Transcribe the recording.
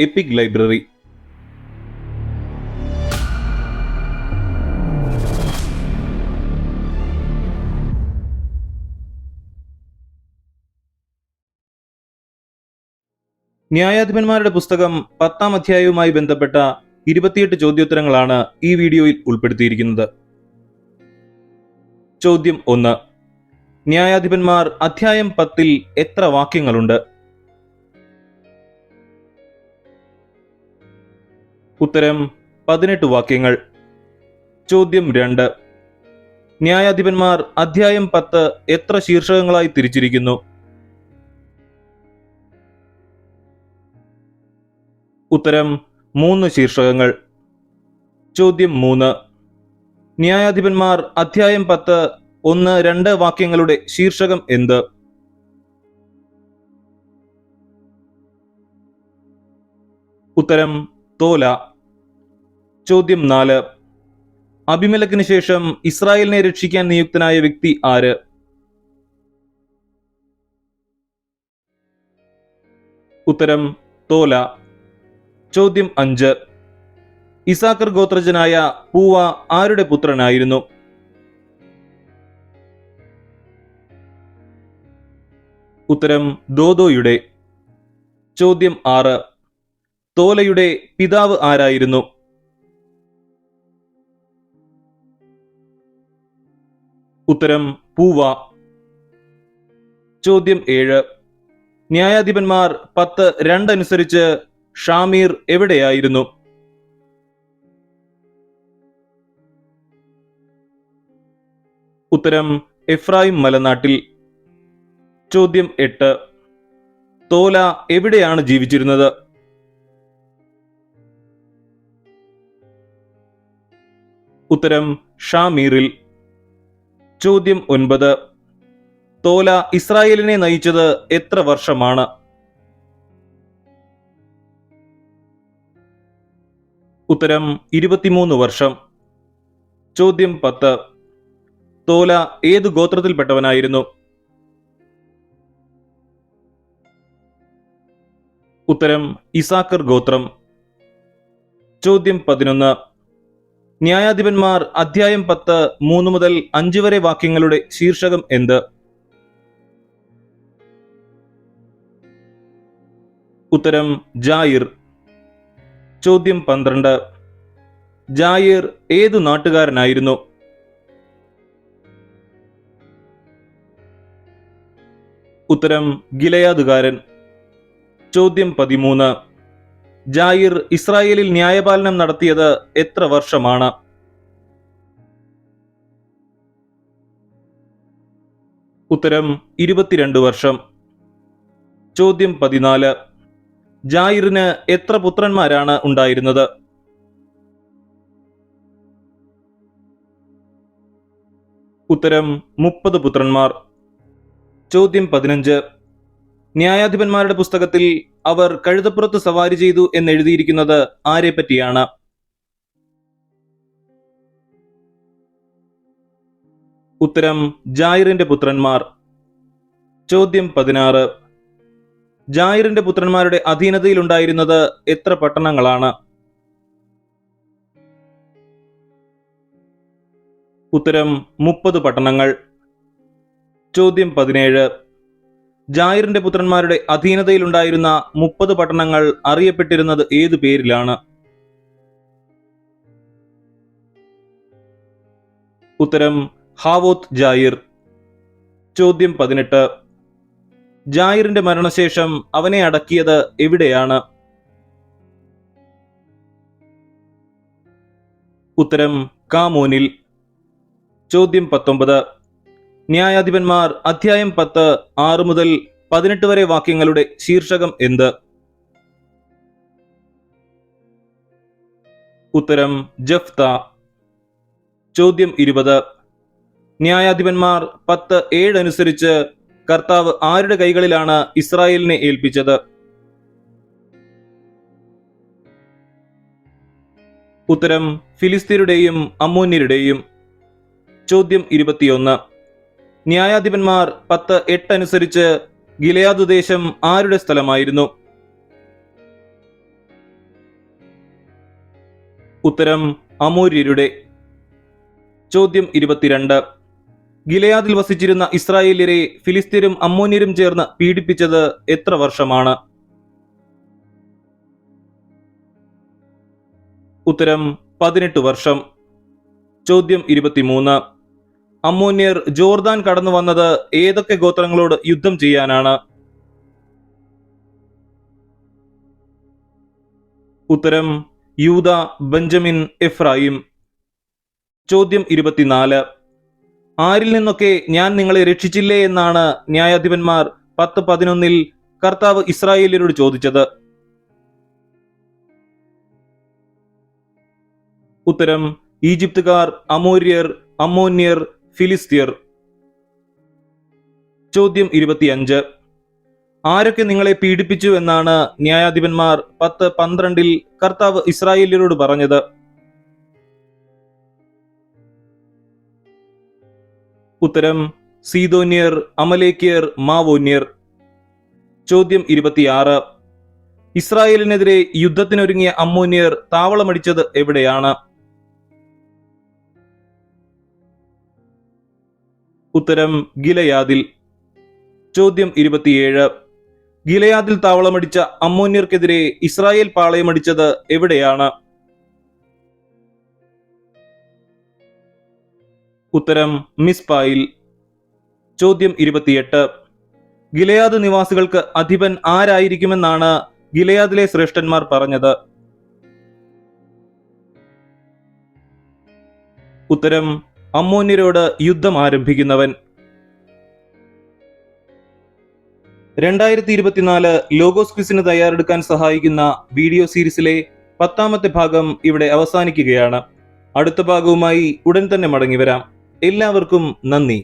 EPIC library ന്യായാധിപന്മാരുടെ പുസ്തകം പത്താം അധ്യായവുമായി ബന്ധപ്പെട്ട ഇരുപത്തിയെട്ട് ചോദ്യോത്തരങ്ങളാണ് ഈ വീഡിയോയിൽ ഉൾപ്പെടുത്തിയിരിക്കുന്നത്. ചോദ്യം ഒന്ന്. ന്യായാധിപന്മാർ അധ്യായം പത്തിൽ എത്ര വാക്യങ്ങളുണ്ട്? ഉത്തരം പതിനെട്ട് വാക്യങ്ങൾ. ചോദ്യം രണ്ട്. ന്യായാധിപന്മാർ അധ്യായം പത്ത് എത്ര ശീർഷകങ്ങളായി തിരിച്ചിരിക്കുന്നു? ഉത്തരം മൂന്ന് ശീർഷകങ്ങൾ. ചോദ്യം മൂന്ന്. ന്യായാധിപന്മാർ അധ്യായം പത്ത് ഒന്ന് രണ്ട് വാക്യങ്ങളുടെ ശീർഷകം എന്ത്? ഉത്തരം തോല. ചോദ്യം നാല്. അഭിമലക്കിന് ശേഷം ഇസ്രായേലിനെ രക്ഷിക്കാൻ നിയുക്തനായ വ്യക്തി ആര്? ഉത്തരം തോല. ചോദ്യം അഞ്ച്. ഇസാക്കർ ഗോത്രജനായ പൂവ ആരുടെ പുത്രനായിരുന്നു? ഉത്തരം ദോദോയുടെ. ചോദ്യം ആറ്. തോലയുടെ പിതാവ് ആരായിരുന്നു? ഉത്തരം പൂവ. ചോദ്യം ഏഴ്. ന്യായാധിപന്മാർ പത്ത് രണ്ടനുസരിച്ച് ഷാമീർ എവിടെയായിരുന്നു? ഉത്തരം എഫ്രായിം മലനാട്ടിൽ. ചോദ്യം എട്ട്. തോല എവിടെയാണ് ജീവിച്ചിരുന്നത്? ഉത്തരം ഷാമീറിൽ. ചോദ്യം ഒൻപത്. തോല ഇസ്രായേലിനെ നയിച്ചത് എത്ര വർഷമാണ്? ഉത്തരം ഇരുപത്തിമൂന്ന് വർഷം. ചോദ്യം പത്ത്. തോല ഏത് ഗോത്രത്തിൽപ്പെട്ടവനായിരുന്നു? ഉത്തരം ഇസാക്കർ ഗോത്രം. ചോദ്യം പതിനൊന്ന്. ന്യായാധിപന്മാർ അധ്യായം പത്ത് മൂന്ന് മുതൽ അഞ്ച് വരെ വാക്യങ്ങളുടെ ശീർഷകം എന്ത്? ഉത്തരം ജായിർ. ചോദ്യം പന്ത്രണ്ട്. ജായിർ ഏതു നാട്ടുകാരനായിരുന്നു? ഉത്തരം ഗിലയാദുകാരൻ. ചോദ്യം പതിമൂന്ന്. ജായിർ ഇസ്രായേലിൽ ന്യായപാലനം നടത്തിയത് എത്ര വർഷമാണ്? ഉത്തരം ഇരുപത്തിരണ്ട് വർഷം. ചോദ്യം പതിനാല്. ജായിറിന് എത്ര പുത്രന്മാരാണ് ഉണ്ടായിരുന്നത്? ഉത്തരം മുപ്പത് പുത്രന്മാർ. ചോദ്യം പതിനഞ്ച്. ന്യായാധിപന്മാരുടെ പുസ്തകത്തിൽ അവർ കഴുതപ്പുറത്ത് സവാരി ചെയ്തു എന്നെഴുതിയിരിക്കുന്നത് ആരെ പറ്റിയാണ്? ഉത്തരം ജായിറിന്റെ പുത്രന്മാർ. ചോദ്യം പതിനാറ്. ജായിറിന്റെ പുത്രന്മാരുടെ അധീനതയിലുണ്ടായിരുന്നത് എത്ര പട്ടണങ്ങളാണ്? ഉത്തരം മുപ്പത് പട്ടണങ്ങൾ. ചോദ്യം പതിനേഴ്. ജായിറിന്റെ പുത്രന്മാരുടെ അധീനതയിലുണ്ടായിരുന്ന മുപ്പത് പട്ടണങ്ങൾ അറിയപ്പെട്ടിരുന്നത് ഏതു പേരിലാണ്? ഉത്തരം ഹാവോത്ത് ജായിർ. ചോദ്യം പതിനെട്ട്. ജായിറിന്റെ മരണശേഷം അവനെ അടക്കിയത് എവിടെയാണ്? ഉത്തരം കാമോനിൽ. ചോദ്യം പത്തൊമ്പത്. ന്യായാധിപന്മാർ അധ്യായം പത്ത് ആറ് മുതൽ പതിനെട്ട് വരെ വാക്യങ്ങളുടെ ശീർഷകം എന്ത്? ഉത്തരം ജഫ്ത. ചോദ്യം ഇരുപത്. ന്യായാധിപന്മാർ പത്ത് ഏഴ് അനുസരിച്ച് കർത്താവ് ആരുടെ കൈകളിലാണ് ഇസ്രായേലിനെ ഏൽപ്പിച്ചത്? ഉത്തരം ഫിലിസ്തീനുടെയും അമ്മോന്യരുടെയും. ചോദ്യം ഇരുപത്തിയൊന്ന്. ന്യായാധിപന്മാർ പത്ത് എട്ട് അനുസരിച്ച് ഗിലയാദ് ദേശം ആരുടെ സ്ഥലമായിരുന്നു? ഉത്തരം അമൂര്യരുടെ. ചോദ്യം ഇരുപത്തിരണ്ട്. ഗിലയാദിൽ വസിച്ചിരുന്ന ഇസ്രായേലിയരെ ഫിലിസ്തീനും അമ്മോന്യരും ചേർന്ന് പീഡിപ്പിച്ചത് എത്ര വർഷമാണ്? ഉത്തരം പതിനെട്ട് വർഷം. ചോദ്യം ഇരുപത്തിമൂന്ന്. അമ്മോന്യർ ജോർദാൻ കടന്നു വന്നത് ഏതൊക്കെ ഗോത്രങ്ങളോട് യുദ്ധം ചെയ്യാനാണ്? ഉത്തരം യൂത ബെഞ്ചമിൻ എഫ്രായിം. ചോദ്യം ഇരുപത്തിനാല്. ആരിൽ നിന്നൊക്കെ ഞാൻ നിങ്ങളെ രക്ഷിച്ചില്ലേ എന്നാണ് ന്യായാധിപന്മാർ പത്ത് പതിനൊന്നിൽ കർത്താവ് ഇസ്രായേലിനോട് ചോദിച്ചത്. ഉത്തരം ഈജിപ്തുകാർ അമോര്യർ അമ്മോന്യർ ഫിലിസ്തീർ ചോദ്യം ഇരുപത്തിയഞ്ച്. ആരൊക്കെ നിങ്ങളെ പീഡിപ്പിച്ചു എന്നാണ് ന്യായാധിപന്മാർ പത്ത് പന്ത്രണ്ടിൽ കർത്താവ് ഇസ്രായേലിയരോട് പറഞ്ഞത്? ഉത്തരം സീതോന്യർ അമലേക്കിയർ മാവോന്യർ. ചോദ്യം ഇരുപത്തിയാറ്. ഇസ്രായേലിനെതിരെ യുദ്ധത്തിനൊരുങ്ങിയ അമ്മോന്യർ താവളമടിച്ചത് എവിടെയാണ്? ഉത്തരം ഗിലയാദിൽ. ചോദ്യം ഇരുപത്തിയേഴ്. ഗിലയാദിൽ താവളമടിച്ച അമ്മോന്യർക്കെതിരെ ഇസ്രായേൽ പാളയമടിച്ചത് എവിടെയാണ്? ഉത്തരം മിസ്പായിൽ. ചോദ്യം ഇരുപത്തിയെട്ട്. ഗിലയാദ് നിവാസികൾക്ക് അധിപൻ ആരായിരിക്കുമെന്നാണ് ഗിലയാദിലെ ശ്രേഷ്ഠന്മാർ പറഞ്ഞത്. ഉത്തരം അമ്മോന്യരോട് യുദ്ധം ആരംഭിക്കുന്നവൻ. രണ്ടായിരത്തി ഇരുപത്തിനാല് ലോഗോസ് ക്വിസിന് തയ്യാറെടുക്കാൻ സഹായിക്കുന്ന വീഡിയോ സീരീസിലെ പത്താമത്തെ ഭാഗം ഇവിടെ അവസാനിക്കുകയാണ്. അടുത്ത ഭാഗവുമായി ഉടൻ തന്നെ മടങ്ങിവരാം എല്ലാവർക്കും നന്ദി.